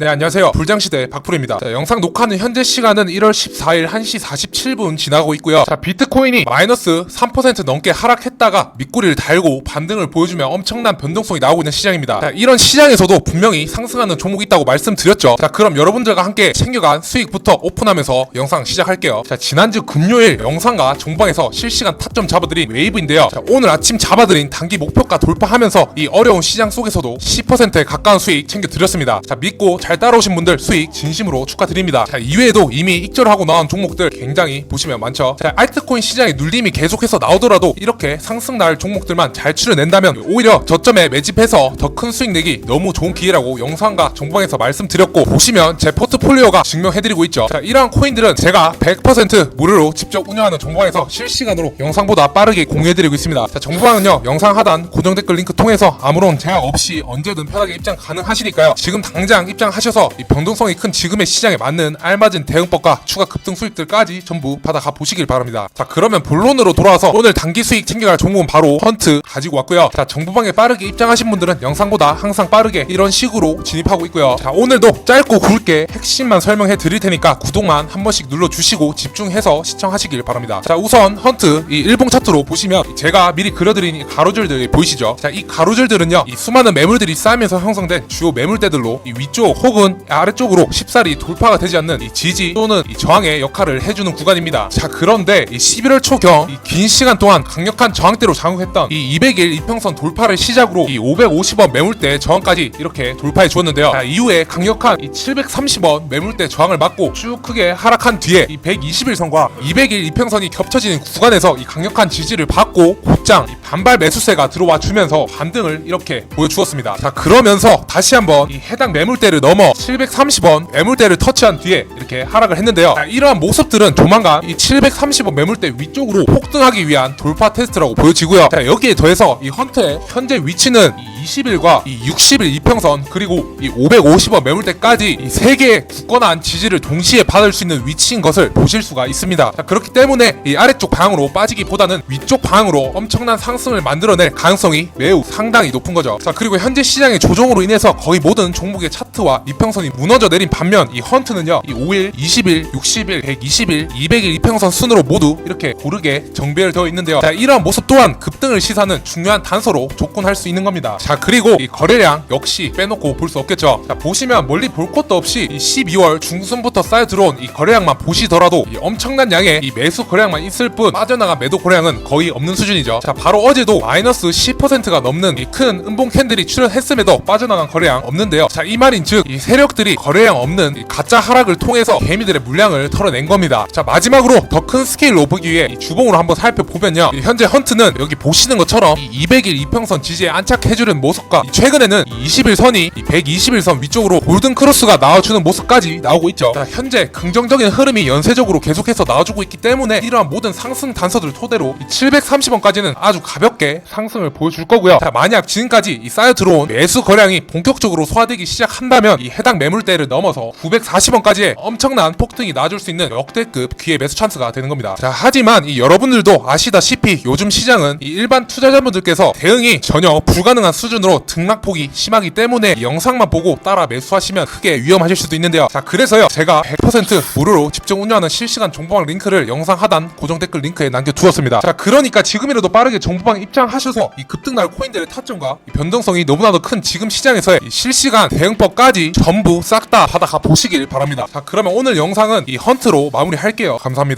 네 안녕하세요. 불장시대 박풀입니다. 자, 영상 녹화는 현재 시간은 1월 14일 1시 47분 지나고 있고요. 자 비트코인이 마이너스 3% 넘게 하락했다가 밑구리를 달고 반등을 보여주며 엄청난 변동성이 나오고 있는 시장입니다. 자, 이런 시장에서도 분명히 상승하는 종목이 있다고 말씀드렸죠. 자 그럼 여러분들과 함께 챙겨간 수익부터 오픈하면서 영상 시작할게요. 자 지난주 금요일 영상과 종방에서 실시간 타점 잡아드린 웨이브인데요. 자, 오늘 아침 잡아드린 단기 목표가 돌파하면서 이 어려운 시장 속에서도 10%에 가까운 수익 챙겨드렸습니다. 자 믿고 잘 따라오신 분들 수익 진심으로 축하드립니다. 자, 이외에도 이미 익절하고 나온 종목들 굉장히 보시면 많죠. 자, 알트코인 시장의 눌림이 계속해서 나오더라도 이렇게 상승 날 종목들만 잘 추려낸다면 오히려 저점에 매집해서 더 큰 수익 내기 너무 좋은 기회라고 영상과 정방에서 말씀드렸고 보시면 제 포트폴리오가 증명해드리고 있죠. 자, 이러한 코인들은 제가 100% 무료로 직접 운영하는 정방에서 실시간으로 영상보다 빠르게 공유해드리고 있습니다. 자, 정방은요 영상 하단 고정 댓글 링크 통해서 아무런 제약 없이 언제든 편하게 입장 가능하시니까요. 지금 당장 입장 하셔서 이 변동성이 큰 지금의 시장에 맞는 알맞은 대응법과 추가 급등 수익들까지 전부 받아가 보시길 바랍니다. 자 그러면 본론으로 돌아와서 오늘 단기 수익 챙겨갈 종목은 바로 헌트 가지고 왔고요. 자 정보방에 빠르게 입장하신 분들은 영상보다 항상 빠르게 이런 식으로 진입하고 있고요. 자 오늘도 짧고 굵게 핵심만 설명해 드릴 테니까 구독만 한 번씩 눌러주시고 집중해서 시청하시길 바랍니다. 자 우선 헌트 이 일봉 차트로 보시면 제가 미리 그려드린 이 가로줄들 보이시죠? 자 이 가로줄들은요 이 수많은 매물들이 쌓이면서 형성된 주요 매물대들로 이 위쪽 혹은 아래쪽으로 쉽사리 돌파가 되지 않는 이 지지 또는 이 저항의 역할을 해주는 구간입니다. 자 그런데 이 11월 초경 이 긴 시간 동안 강력한 저항대로 장악했던 이 200일 이평선 돌파를 시작으로 이 550원 매물대 저항까지 이렇게 돌파해 주었는데요. 자 이후에 강력한 이 730원 매물대 저항을 맞고 쭉 크게 하락한 뒤에 이 120일선과 200일 이평선이 겹쳐지는 구간에서 이 강력한 지지를 받고 곧장 이 반발 매수세가 들어와 주면서 반등을 이렇게 보여주었습니다. 자 그러면서 다시 한번 이 해당 매물대를 넘어 730원 매물대를 터치한 뒤에 이렇게 하락을 했는데요. 자, 이러한 모습들은 조만간 이 730원 매물대 위쪽으로 폭등하기 위한 돌파 테스트라고 보여지고요. 자 여기에 더해서 이 헌트의 현재 위치는 이 20일과 이 60일 이평선 그리고 이 550원 매물대까지 이세 개의 굳건한 지지를 동시에 받을 수 있는 위치인 것을 보실 수가 있습니다. 자, 그렇기 때문에 이 아래쪽 방향으로 빠지기보다는 위쪽 방향으로 엄청난 상승을 만들어낼 가능성이 매우 상당히 높은 거죠. 자 그리고 현재 시장의 조정으로 인해서 거의 모든 종목의 차트와 이평선이 무너져 내린 반면 이 헌트는요 이 5일, 20일, 60일, 120일, 200일 이평선 순으로 모두 이렇게 고르게 정배열되어 있는데요. 자 이러한 모습 또한 급등을 시사하는 중요한 단서로 접근할 수 있는 겁니다. 자 그리고 이 거래량 역시 빼놓고 볼 수 없겠죠. 자 보시면 멀리 볼 것도 없이 이 12월 중순부터 쌓여 들어온 이 거래량만 보시더라도 이 엄청난 양의 이 매수 거래량만 있을 뿐 빠져나간 매도 거래량은 거의 없는 수준이죠. 자 바로 어제도 마이너스 10%가 넘는 이큰 음봉 캔들이 출현했음에도 빠져나간 거래량 없는데요. 자 이 말인 즉 이 세력들이 거래량 없는 이 가짜 하락을 통해서 개미들의 물량을 털어낸 겁니다. 자 마지막으로 더 큰 스케일로 보기 위해 이 주봉으로 한번 살펴보면요. 이 현재 헌트는 여기 보시는 것처럼 이 200일 이평선 지지에 안착해주는 모 습과 이 최근에는 이 21선이 이 121선 위쪽으로 골든 크로스가 나와주는 모습까지 나오고 있죠. 자 현재 긍정적인 흐름이 연쇄적으로 계속해서 나와주고 있기 때문에 이러한 모든 상승 단서들 토대로 이 730원까지는 아주 가볍게 상승을 보여줄 거고요. 자 만약 지금까지 이 쌓여 들어온 매수 거량이 본격적으로 소화되기 시작한다면 이 해당 매물대를 넘어서 940원까지의 엄청난 폭등이 나줄 수 있는 역대급 기회 매수 찬스가 되는 겁니다. 자 하지만 이 여러분들도 아시다시피 요즘 시장은 이 일반 투자자분들께서 대응이 전혀 불가능한 수준 으로 등락폭이 심하기 때문에 이 영상만 보고 따라 매수하시면 크게 위험하실 수도 있는데요. 자 그래서요 제가 100% 무료로 직접 운영하는 실시간 정보방 링크를 영상 하단 고정 댓글 링크에 남겨두었습니다. 자 그러니까 지금이라도 빠르게 정보방 입장하셔서 이 급등날 코인들의 타점과 이 변동성이 너무나도 큰 지금 시장에서의 이 실시간 대응법까지 전부 싹 다 받아가 보시길 바랍니다. 자 그러면 오늘 영상은 이 헌트로 마무리할게요. 감사합니다.